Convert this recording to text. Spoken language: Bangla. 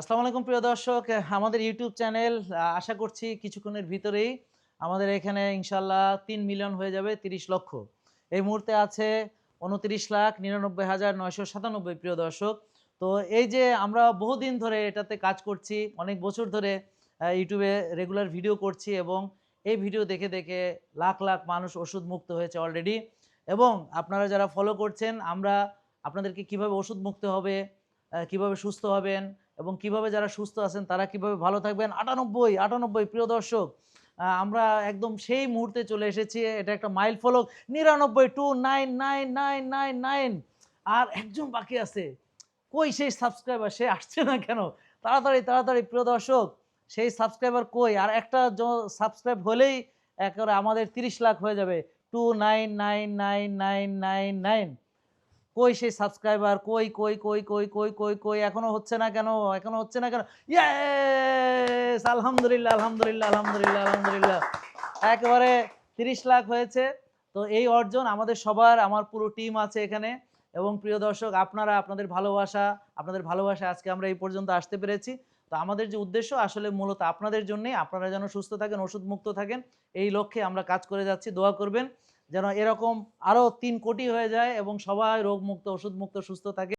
আসসালামু আলাইকুম প্রিয় দর্শক আমাদের ইউটিউব চ্যানেল আশা করছি কিছুক্ষণের ভিতরেই আমাদের এখানে ইনশাল্লাহ তিন মিলিয়ন হয়ে যাবে তিরিশ লক্ষ। এই মুহূর্তে আছে উনত্রিশ লাখ নিরানব্বই হাজার নয়শো সাতানব্বই প্রিয় দর্শক। তো এই যে আমরা বহুদিন ধরে এটাতে কাজ করছি, অনেক বছর ধরে ইউটিউবে রেগুলার ভিডিও করছি এবং এই ভিডিও দেখে দেখে লাখ লাখ মানুষ ওষুধ মুক্ত হয়েছে অলরেডি এবং আপনারা যারা ফলো করছেন, আমরা আপনাদেরকে কীভাবে ওষুধ মুক্ত হবে কীভাবে সুস্থ হবেন এবং কীভাবে যারা সুস্থ আছেন, তারা কীভাবে ভালো থাকবেন? আটানব্বই আটানব্বই, প্রিয় দর্শক আমরা একদম সেই মুহূর্তে চলে এসেছি। এটা একটা মাইল ফলক, নিরানব্বই, two, nine nine nine nine nine. আর একজন বাকি আছে। কই সেই সাবস্ক্রাইবার? সে আসছে না কেন? তাড়াতাড়ি তাড়াতাড়ি, প্রিয় দর্শক, সেই সাবস্ক্রাইবার কই? আর একটা সাবস্ক্রাইব হলেই একেবারে আমাদের তিরিশ লাখ হয়ে যাবে। Two, nine nine nine nine nine nine. কই সেই সাবস্ক্রাইবার কই কই কই কই কই কই কই? এখনও হচ্ছে না কেন? এখনও হচ্ছে না কেন? ইয়েস আলহামদুলিল্লাহ আলহামদুলিল্লাহ আলহামদুলিল্লাহ আলহামদুলিল্লাহ। একেবারে তিরিশ লাখ হয়েছে। তো এই অর্জন আমাদের সবার, আমার পুরো টিম আছে এখানে। এবং প্রিয় দর্শক, আপনারা, আপনাদের ভালোবাসা আপনাদের ভালোবাসা আজকে আমরা এই পর্যন্ত আসতে পেরেছি। তো আমাদের যে উদ্দেশ্য, আসলে মূলত আপনাদের জন্যই, আপনারা যেন সুস্থ থাকেন ওষুধ মুক্ত থাকেন, এই লক্ষ্যে আমরা কাজ করে যাচ্ছি। দোয়া করবেন। যেন এরকম আরও তিন কোটি হয়ে যায় এবং সবাই রোগমুক্ত ওষুধ মুক্ত সুস্থ থাকে।